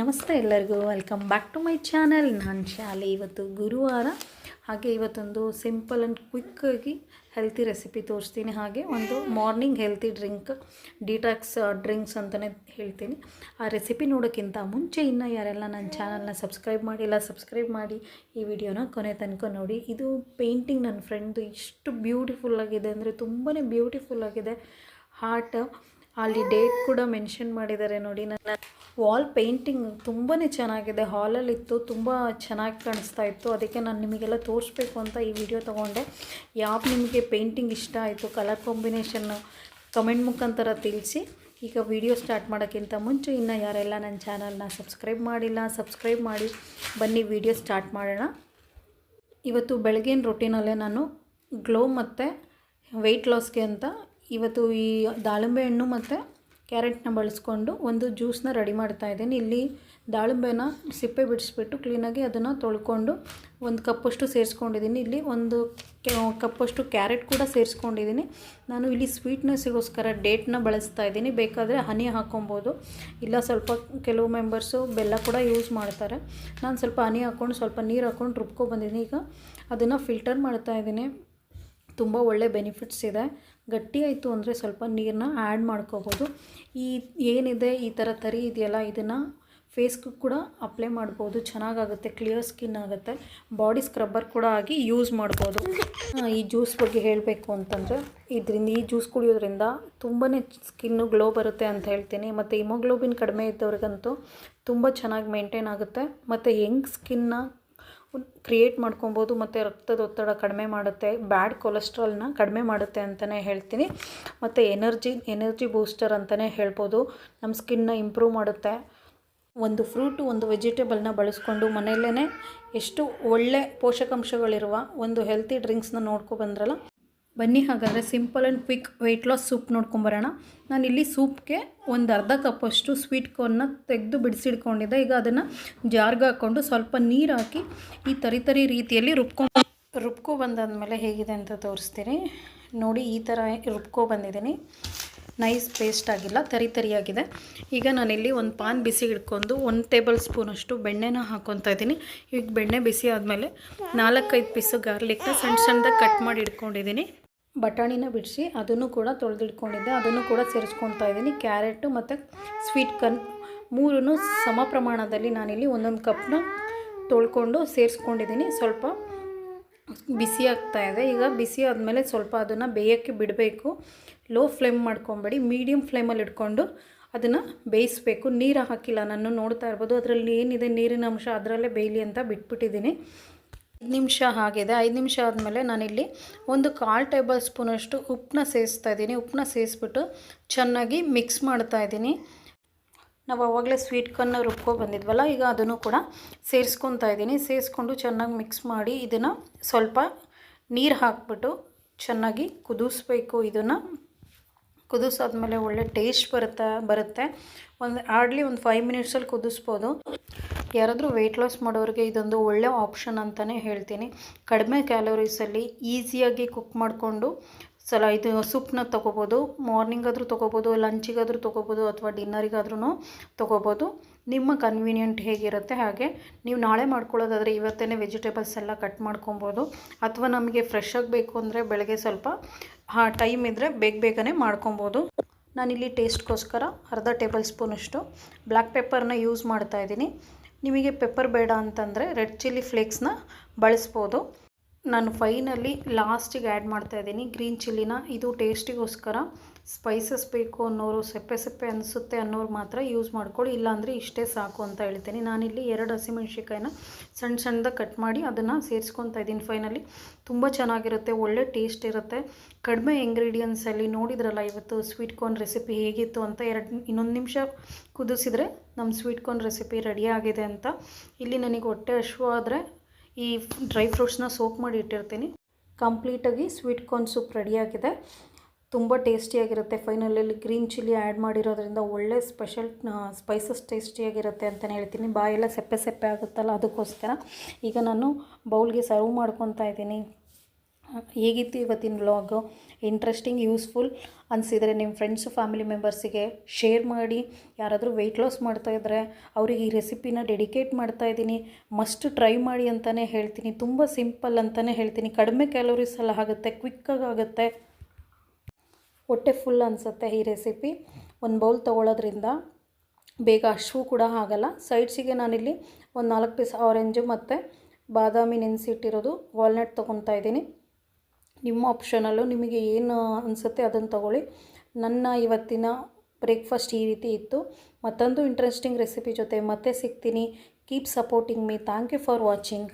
ನಮಸ್ತೆ ಎಲ್ಲರಿಗೂ. Welcome back to my channel ನಾನು ಶಾಲೆ ಇವತ್ತು ಗುರುವಾರ. ಹಾಗೆ ಇವತ್ತೊಂದು ಸಿಂಪಲ್ ಆ್ಯಂಡ್ ಕ್ವಿಕ್ಕಾಗಿ ಹೆಲ್ತಿ ರೆಸಿಪಿ ತೋರಿಸ್ತೀನಿ. ಹಾಗೆ ಒಂದು morning healthy drink detox drinks ಅಂತಲೇ ಹೇಳ್ತೀನಿ. ಆ ರೆಸಿಪಿ ನೋಡೋಕ್ಕಿಂತ ಮುಂಚೆ ಇನ್ನೂ ಯಾರೆಲ್ಲ ನನ್ನ ಚಾನಲ್ನ ಸಬ್ಸ್ಕ್ರೈಬ್ ಮಾಡಿಲ್ಲ ಸಬ್ಸ್ಕ್ರೈಬ್ ಮಾಡಿ ಈ ವಿಡಿಯೋನ ಕೊನೆ ತನಕ ನೋಡಿ. ಇದು ಪೇಂಟಿಂಗ್ ನನ್ನ ಫ್ರೆಂಡ್ದು ಇಷ್ಟು ಬ್ಯೂಟಿಫುಲ್ ಆಗಿದೆ. ಅಂದರೆ ತುಂಬಾ ಬ್ಯೂಟಿಫುಲ್ ಆಗಿದೆ. ಹಾರ್ಟ್ ಅಲ್ಲಿ ಡೇಟ್ ಕೂಡ ಮೆನ್ಷನ್ ಮಾಡಿದ್ದಾರೆ ನೋಡಿ. ನನ್ನ ವಾಲ್ ಪೇಂಟಿಂಗ್ ತುಂಬಾ ಚೆನ್ನಾಗಿದೆ. ಹಾಲಲ್ಲಿತ್ತು, ತುಂಬ ಚೆನ್ನಾಗಿ ಕಾಣಿಸ್ತಾ ಇತ್ತು. ಅದಕ್ಕೆ ನಾನು ನಿಮಗೆಲ್ಲ ತೋರಿಸ್ಬೇಕು ಅಂತ ಈ ವಿಡಿಯೋ ತೊಗೊಂಡೆ. ಯಾವ ನಿಮಗೆ ಪೇಂಟಿಂಗ್ ಇಷ್ಟ ಆಯಿತು, ಕಲರ್ ಕಾಂಬಿನೇಷನ್ ಕಮೆಂಟ್ ಮುಖಾಂತರ ತಿಳಿಸಿ. ಈಗ ವಿಡಿಯೋ ಸ್ಟಾರ್ಟ್ ಮಾಡೋಕ್ಕಿಂತ ಮುಂಚೆ ಇನ್ನು ಯಾರೆಲ್ಲ ನನ್ನ ಚಾನಲ್ನ ಸಬ್ಸ್ಕ್ರೈಬ್ ಮಾಡಿಲ್ಲ, ಸಬ್ಸ್ಕ್ರೈಬ್ ಮಾಡಿ. ಬನ್ನಿ ವಿಡಿಯೋ ಸ್ಟಾರ್ಟ್ ಮಾಡೋಣ. ಇವತ್ತು ಬೆಳಗಿನ ರೊಟೀನಲ್ಲೇ ನಾನು ಗ್ಲೋ ಮತ್ತು ವೆಯ್ಟ್ ಲಾಸ್ಗೆ ಅಂತ ಇವತ್ತು ಈ ದಾಳಿಂಬೆ ಹಣ್ಣು ಮತ್ತು ಕ್ಯಾರೆಟ್ನ ಬಳಸ್ಕೊಂಡು ಒಂದು ಜ್ಯೂಸನ್ನ ರೆಡಿ ಮಾಡ್ತಾ ಇದ್ದೀನಿ. ಇಲ್ಲಿ ದಾಳಿಂಬೆನ ಸಿಪ್ಪೆ ಬಿಡಿಸ್ಬಿಟ್ಟು ಕ್ಲೀನಾಗಿ ಅದನ್ನು ತೊಳ್ಕೊಂಡು ಒಂದು ಕಪ್ಪಷ್ಟು ಸೇರಿಸ್ಕೊಂಡಿದ್ದೀನಿ. ಇಲ್ಲಿ ಒಂದು ಕಪ್ಪಷ್ಟು ಕ್ಯಾರೆಟ್ ಕೂಡ ಸೇರಿಸ್ಕೊಂಡಿದ್ದೀನಿ. ನಾನು ಇಲ್ಲಿ ಸ್ವೀಟ್ನೆಸ್ಸಿಗೋಸ್ಕರ ಡೇಟ್ನ ಬಳಸ್ತಾ ಇದ್ದೀನಿ. ಬೇಕಾದರೆ ಹನಿ ಹಾಕೊಬೋದು. ಇಲ್ಲ ಸ್ವಲ್ಪ ಕೆಲವು ಮೆಂಬರ್ಸು ಬೆಲ್ಲ ಕೂಡ ಯೂಸ್ ಮಾಡ್ತಾರೆ. ನಾನು ಸ್ವಲ್ಪ ಹನಿ ಹಾಕ್ಕೊಂಡು ಸ್ವಲ್ಪ ನೀರು ಹಾಕ್ಕೊಂಡು ರುಬ್ಕೊ ಬಂದಿದ್ದೀನಿ. ಈಗ ಅದನ್ನು ಫಿಲ್ಟರ್ ಮಾಡ್ತಾ ಇದ್ದೀನಿ. ತುಂಬ ಒಳ್ಳೆ ಬೆನಿಫಿಟ್ಸ್ ಇದೆ. ಗಟ್ಟಿ ಆಯಿತು ಅಂದರೆ ಸ್ವಲ್ಪ ನೀರನ್ನ ಆ್ಯಡ್ ಮಾಡ್ಕೋಬೋದು. ಈ ಏನಿದೆ, ಈ ಥರ ತರಿ ಇದೆಯಲ್ಲ, ಇದನ್ನು ಫೇಸ್ಗೂ ಕೂಡ ಅಪ್ಲೈ ಮಾಡ್ಬೋದು. ಚೆನ್ನಾಗಾಗುತ್ತೆ ಕ್ಲಿಯರ್ ಸ್ಕಿನ್ ಆಗುತ್ತೆ. ಬಾಡಿ ಸ್ಕ್ರಬ್ಬರ್ ಕೂಡ ಆಗಿ ಯೂಸ್ ಮಾಡ್ಬೋದು. ಈ ಜ್ಯೂಸ್ ಬಗ್ಗೆ ಹೇಳಬೇಕು ಅಂತಂದರೆ, ಇದರಿಂದ, ಈ ಜ್ಯೂಸ್ ಕುಡಿಯೋದ್ರಿಂದ ತುಂಬಾ ಸ್ಕಿನ್ನು ಗ್ಲೋ ಬರುತ್ತೆ ಅಂತ ಹೇಳ್ತೀನಿ. ಮತ್ತು ಹಿಮೋಗ್ಲೋಬಿನ್ ಕಡಿಮೆ ಇದ್ದವ್ರಿಗಂತೂ ತುಂಬ ಚೆನ್ನಾಗಿ ಮೇಂಟೈನ್ ಆಗುತ್ತೆ. ಮತ್ತು ಯಂಗ್ ಸ್ಕಿನ್ನ ಕ್ರಿಯೇಟ್ ಮಾಡ್ಕೊಬೋದು ಮತ್ತು ರಕ್ತದ ಒತ್ತಡ ಕಡಿಮೆ ಮಾಡುತ್ತೆ ಬ್ಯಾಡ್ ಕೊಲೆಸ್ಟ್ರಾಲ್ನ ಕಡಿಮೆ ಮಾಡುತ್ತೆ ಅಂತಲೇ ಹೇಳ್ತೀನಿ. ಮತ್ತು ಎನರ್ಜಿ ಎನರ್ಜಿ ಬೂಸ್ಟರ್ ಅಂತಲೇ ಹೇಳ್ಬೋದು. ನಮ್ಮ ಸ್ಕಿನ್ನ ಇಂಪ್ರೂವ್ ಮಾಡುತ್ತೆ. ಒಂದು ಫ್ರೂಟು ಒಂದು ವೆಜಿಟೇಬಲ್ನ ಬಳಸ್ಕೊಂಡು ಮನೆಯಲ್ಲೇ ಎಷ್ಟು ಒಳ್ಳೆ ಪೋಷಕಾಂಶಗಳಿರುವ ಒಂದು ಹೆಲ್ತಿ ಡ್ರಿಂಕ್ಸ್ನ ನೋಡ್ಕೊ ಬಂದ್ರಲ್ಲ ಬನ್ನಿ, ಹಾಗಾದರೆ simple and quick weight loss soup ನೋಡ್ಕೊಂಬರೋಣ. ನಾನಿಲ್ಲಿ ಸೂಪ್ಗೆ ಒಂದು ಅರ್ಧ ಕಪ್ಪಷ್ಟು ಸ್ವೀಟ್ ಕಾರ್ನ್ನ ತೆಗೆದು ಬಿಡಿಸಿಡ್ಕೊಂಡಿದ್ದೆ. ಈಗ ಅದನ್ನು ಜಾರ್ಗೆ ಹಾಕ್ಕೊಂಡು ಸ್ವಲ್ಪ ನೀರು ಹಾಕಿ ಈ ತರಿ ತರಿ ರೀತಿಯಲ್ಲಿ ರುಬ್ಕೊ ರುಬ್ಕೊ ಬಂದಾದಮೇಲೆ ಹೇಗಿದೆ ಅಂತ ತೋರಿಸ್ತೀನಿ. ನೋಡಿ, ಈ ಥರ ರುಬ್ಕೊ ಬಂದಿದ್ದೀನಿ. ನೈಸ್ ಪೇಸ್ಟ್ ಆಗಿಲ್ಲ, ತರಿ ತರಿಯಾಗಿದೆ. ಈಗ ನಾನಿಲ್ಲಿ ಒಂದು ಪಾನ್ ಬಿಸಿ ಇಟ್ಕೊಂಡು ಒಂದು ಟೇಬಲ್ ಸ್ಪೂನಷ್ಟು ಬೆಣ್ಣೆನ ಹಾಕ್ಕೊತಾ ಇದ್ದೀನಿ. ಈಗ ಬೆಣ್ಣೆ ಬಿಸಿ ಆದಮೇಲೆ ನಾಲ್ಕೈದು ಪೀಸು ಗಾರ್ಲಿಕ್ನ ಸಣ್ಣ ಸಣ್ಣದಾಗಿ ಕಟ್ ಮಾಡಿ ಇಟ್ಕೊಂಡಿದ್ದೀನಿ ಬಟಾಣಿನ ಬಿಡಿಸಿ ಅದನ್ನು ಕೂಡ ತೊಳೆದಿಟ್ಕೊಂಡಿದ್ದೆ. ಅದನ್ನು ಕೂಡ ಸೇರಿಸ್ಕೊತಾ ಇದ್ದೀನಿ. ಕ್ಯಾರೆಟು ಮತ್ತು ಸ್ವೀಟ್ ಕನ್ ಮೂರನ್ನು ಸಮ ಪ್ರಮಾಣದಲ್ಲಿ ನಾನಿಲ್ಲಿ ಒಂದೊಂದು ಕಪ್ನ ತೊಳ್ಕೊಂಡು ಸೇರಿಸ್ಕೊಂಡಿದ್ದೀನಿ. ಸ್ವಲ್ಪ ಬಿಸಿ ಆಗ್ತಾ ಇದೆ. ಈಗ ಬಿಸಿ ಆದಮೇಲೆ ಸ್ವಲ್ಪ ಅದನ್ನು ಬೇಯೋಕ್ಕೆ ಬಿಡಬೇಕು. Low flame ಮಾಡ್ಕೊಬೇಡಿ. ಮೀಡಿಯಮ್ ಫ್ಲೇಮಲ್ಲಿ ಇಟ್ಕೊಂಡು ಅದನ್ನು ಬೇಯಿಸಬೇಕು. ನೀರು ಹಾಕಿಲ್ಲ. ನಾನು ನೋಡ್ತಾ ಇರ್ಬೋದು. ಅದರಲ್ಲಿ ಏನಿದೆ? ನೀರಿನ ಅಂಶ. ಅದರಲ್ಲೇ ಬೇಯಲಿ ಅಂತ ಬಿಟ್ಬಿಟ್ಟಿದ್ದೀನಿ. ಐದು ನಿಮಿಷ ಆಗಿದೆ. ಐದು ನಿಮಿಷ ಆದಮೇಲೆ ನಾನಿಲ್ಲಿ ಒಂದು ಕಾಲು ಟೇಬಲ್ ಸ್ಪೂನಷ್ಟು ಉಪ್ಪನ್ನ ಸೇರಿಸ್ತಾ ಇದ್ದೀನಿ. ಉಪ್ಪನ್ನ ಸೇರಿಸ್ಬಿಟ್ಟು ಚೆನ್ನಾಗಿ ಮಿಕ್ಸ್ ಮಾಡ್ತಾ ಇದ್ದೀನಿ. ನಾವು ಆವಾಗಲೇ ಸ್ವೀಟ್ ಕನ್ನ ರುಬ್ಕೊ ಬಂದಿದ್ವಲ್ಲ, ಈಗ ಅದನ್ನು ಕೂಡ ಸೇರಿಸ್ಕೊತಾ ಇದ್ದೀನಿ. ಸೇರಿಸ್ಕೊಂಡು ಚೆನ್ನಾಗಿ ಮಿಕ್ಸ್ ಮಾಡಿ ಇದನ್ನು ಸ್ವಲ್ಪ ನೀರು ಹಾಕ್ಬಿಟ್ಟು ಚೆನ್ನಾಗಿ ಕುದಿಸ್ಬೇಕು ಇದನ್ನು. ಕುದಿಸಾದ್ಮೇಲೆ ಒಳ್ಳೆ ಟೇಸ್ಟ್ ಬರುತ್ತೆ ಬರುತ್ತೆ. ಒಂದು ಹಾರ್ಡ್ಲಿ ಒಂದು ಫೈವ್ ಮಿನಿಟ್ಸಲ್ಲಿ ಕುದಿಸ್ಬೋದು. ಯಾರಾದರೂ ವೆಯ್ಟ್ ಲಾಸ್ ಮಾಡೋರಿಗೆ ಇದೊಂದು ಒಳ್ಳೆ ಆಪ್ಷನ್ ಅಂತಲೇ ಹೇಳ್ತೀನಿ. ಕಡಿಮೆ ಕ್ಯಾಲೋರೀಸಲ್ಲಿ ಈಸಿಯಾಗಿ ಕುಕ್ ಮಾಡಿಕೊಂಡು ಸಲ ಇದು ಸೂಪ್ನ ತೊಗೋಬೋದು ಮಾರ್ನಿಂಗಾದರೂ ತೊಗೋಬೋದು ಲಂಚಿಗಾದರೂ ತೊಗೋಬೋದು ಅಥವಾ ಡಿನ್ನರಿಗಾದ್ರೂ ತೊಗೋಬೋದು. ನಿಮ್ಮ ಕನ್ವೀನಿಯೆಂಟ್ ಹೇಗಿರುತ್ತೆ ಹಾಗೆ ನೀವು ನಾಳೆ ಮಾಡ್ಕೊಳ್ಳೋದಾದರೆ ಇವತ್ತೇ ವೆಜಿಟೇಬಲ್ಸ್ ಎಲ್ಲ ಕಟ್ ಮಾಡ್ಕೊಬೋದು. ಅಥವಾ ನಮಗೆ ಫ್ರೆಶ್ ಆಗಬೇಕು ಅಂದರೆ ಬೆಳಗ್ಗೆ ಸ್ವಲ್ಪ, ಹಾಂ ಟೈಮ್ ಇದ್ದರೆ ಬೇಗ ಬೇಗನೆ ಮಾಡ್ಕೊಬೋದು. ನಾನಿಲ್ಲಿ ಟೇಸ್ಟ್ಗೋಸ್ಕರ ಅರ್ಧ ಟೇಬಲ್ ಸ್ಪೂನಷ್ಟು ಬ್ಲ್ಯಾಕ್ ಪೆಪ್ಪರ್ನ ಯೂಸ್ ಮಾಡ್ತಾ ಇದ್ದೀನಿ. ನಿಮಗೆ ಪೆಪ್ಪರ್ ಬೇಡ ಅಂತಂದರೆ ರೆಡ್ ಚಿಲ್ಲಿ ಫ್ಲೇಕ್ಸ್ನ ಬಳಸ್ಬೋದು. ನಾನು ಫೈನಲ್ಲಿ ಲಾಸ್ಟಿಗೆ ಆ್ಯಡ್ ಮಾಡ್ತಾ ಇದ್ದೀನಿ. ಗ್ರೀನ್ ಚಿಲ್ಲಿನ ಇದು ಟೇಸ್ಟಿಗೋಸ್ಕರ ಸ್ಪೈಸಸ್ ಬೇಕು ಅನ್ನೋರು, ಸೆಪ್ಪೆ ಸೆಪ್ಪೆ ಅನಿಸುತ್ತೆ ಅನ್ನೋರು ಮಾತ್ರ ಯೂಸ್ ಮಾಡ್ಕೊಳ್ಳಿ. ಇಲ್ಲಾಂದರೆ ಇಷ್ಟೇ ಸಾಕು ಅಂತ ಹೇಳ್ತೀನಿ. ನಾನಿಲ್ಲಿ ಎರಡು ಹಸಿಮೆಣ್ಸಿಕಾಯಿನ ಸಣ್ಣ ಸಣ್ಣದಾಗಿ ಕಟ್ ಮಾಡಿ ಅದನ್ನು ಸೇರಿಸ್ಕೊತಾ ಇದ್ದೀನಿ ಫೈನಲಿ ತುಂಬ ಚೆನ್ನಾಗಿರುತ್ತೆ, ಒಳ್ಳೆ ಟೇಸ್ಟ್ ಇರುತ್ತೆ. ಕಡಿಮೆ ಇಂಗ್ರೀಡಿಯೆಂಟ್ಸಲ್ಲಿ ನೋಡಿದ್ರಲ್ಲ ಇವತ್ತು ಸ್ವೀಟ್ ಕಾರ್ನ್ ರೆಸಿಪಿ ಹೇಗಿತ್ತು ಅಂತ ಎರಡು, ಇನ್ನೊಂದು ನಿಮಿಷ ಕುದಿಸಿದರೆ ನಮ್ಮ ಸ್ವೀಟ್ ಕಾರ್ನ್ ರೆಸಿಪಿ ರೆಡಿ ಆಗಿದೆ ಅಂತ. ಇಲ್ಲಿ ನನಗೆ ಹೊಟ್ಟೆ ಹಶ್ವಾದರೆ ಈ ಡ್ರೈ ಫ್ರೂಟ್ಸ್ನ ಸೋಪ್ ಮಾಡಿ ಇಟ್ಟಿರ್ತೀನಿ. ಕಂಪ್ಲೀಟಾಗಿ ಸ್ವೀಟ್ ಕಾರ್ನ್ ಸೂಪ್ ರೆಡಿಯಾಗಿದೆ. ತುಂಬ ಟೇಸ್ಟಿಯಾಗಿರುತ್ತೆ. ಫೈನಲಲ್ಲಿ ಗ್ರೀನ್ ಚಿಲ್ಲಿ ಆ್ಯಡ್ ಮಾಡಿರೋದ್ರಿಂದ ಒಳ್ಳೆ ಸ್ಪೆಷಲ್ ಸ್ಪೈಸಸ್ ಟೇಸ್ಟಿಯಾಗಿರುತ್ತೆ ಅಂತಲೇ ಹೇಳ್ತೀನಿ. ಬಾಯೆಲ್ಲ ಸೆಪ್ಪೆ ಸೆಪ್ಪೆ ಆಗುತ್ತಲ್ಲ, ಅದಕ್ಕೋಸ್ಕರ. ಈಗ ನಾನು ಬೌಲ್ಗೆ ಸರ್ವ್ ಮಾಡ್ಕೊತಾ ಇದ್ದೀನಿ. ಹೇಗಿತ್ತು ಇವತ್ತಿನ ವ್ಲಾಗು ಇಂಟ್ರೆಸ್ಟಿಂಗ್ ಯೂಸ್ಫುಲ್ ಅನಿಸಿದರೆ ನಿಮ್ಮ ಫ್ರೆಂಡ್ಸು ಫ್ಯಾಮಿಲಿ ಮೆಂಬರ್ಸಿಗೆ ಶೇರ್ ಮಾಡಿ. ಯಾರಾದರೂ ವೆಯ್ಟ್ ಲಾಸ್ ಮಾಡ್ತಾಯಿದ್ರೆ ಅವ್ರಿಗೆ ಈ ರೆಸಿಪಿನ ಡೆಡಿಕೇಟ್ ಮಾಡ್ತಾ ಇದ್ದೀನಿ. ಮಸ್ಟ್ ಟ್ರೈ ಮಾಡಿ ಅಂತಲೇ ಹೇಳ್ತೀನಿ. ತುಂಬ ಸಿಂಪಲ್ ಅಂತಲೇ ಹೇಳ್ತೀನಿ. ಕಡಿಮೆ ಕ್ಯಾಲೋರೀಸ್ ಎಲ್ಲ ಆಗುತ್ತೆ ಕ್ವಿಕ್ಕಾಗಿ ಆಗುತ್ತೆ. ಹೊಟ್ಟೆ ಫುಲ್ ಅನಿಸುತ್ತೆ ಈ ರೆಸಿಪಿ ಒಂದು ಬೌಲ್ ತೊಗೊಳೋದ್ರಿಂದ ಬೇಗ ಹಶ್ವು ಕೂಡ ಆಗಲ್ಲ. ಸೈಡ್ಸಿಗೆ ನಾನಿಲ್ಲಿ ಒಂದು ನಾಲ್ಕು ಪೀಸ್ ಆರೆಂಜು ಮತ್ತು ಬಾದಾಮಿ ನೆನೆಸಿಟ್ಟಿರೋದು ವಾಲ್ನಟ್ ತೊಗೊತಾ ಇದ್ದೀನಿ. ನಿಮ್ಮ ಆಪ್ಷನಲ್ಲೂ ನಿಮಗೆ ಏನು ಅನಿಸುತ್ತೆ ಅದನ್ನು ತಗೊಳ್ಳಿ. ನನ್ನ ಇವತ್ತಿನ ಬ್ರೇಕ್ಫಾಸ್ಟ್ ಈ ರೀತಿ ಇತ್ತು. ಮತ್ತೊಂದು ಇಂಟ್ರೆಸ್ಟಿಂಗ್ ರೆಸಿಪಿ ಜೊತೆ ಮತ್ತೆ ಸಿಗ್ತೀನಿ. Keep supporting me thank you for watching